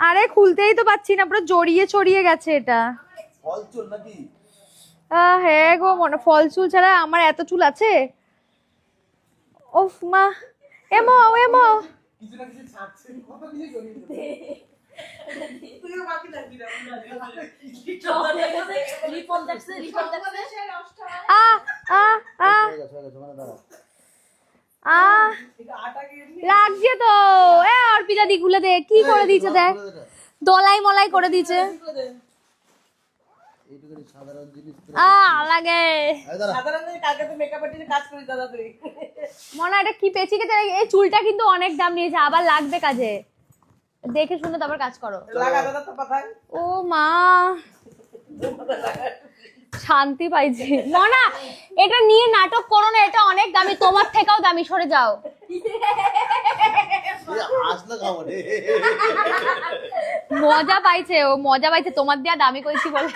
আরে খুলতেই তো পাচ্ছি না পুরো জড়িয়ে ছড়িয়ে গেছে এটা। ফল চল নাকি? হ্যাঁ গো মনে ফল চুল ছাড়া আমার এত চুল আছে? ওফ মা এমো এমো। লাগছে তো অর্পিতা দি খুলে দে কি করে দিয়েছে দেখ? দলাই মলাই করে দিয়েছে। এইটুকুনি সাধারণ জিনিস তো আ লাগে মনে হয় এটা কি পেঁচি কেটে এই চুলটা কিন্তু অনেক দাম নিয়েছে আবার লাগবে কাজে। দেখে শুনে তারপর কাজ করো। ও মা শান্তি পাইছি। মনা এটা নিয়ে নাটক করো না এটা অনেক দামি তোমার থেকেও দামি সরে যাও। মজা পাইছে ও মজা পাইছে। তোমার দেয়া দামি কইছি বলে।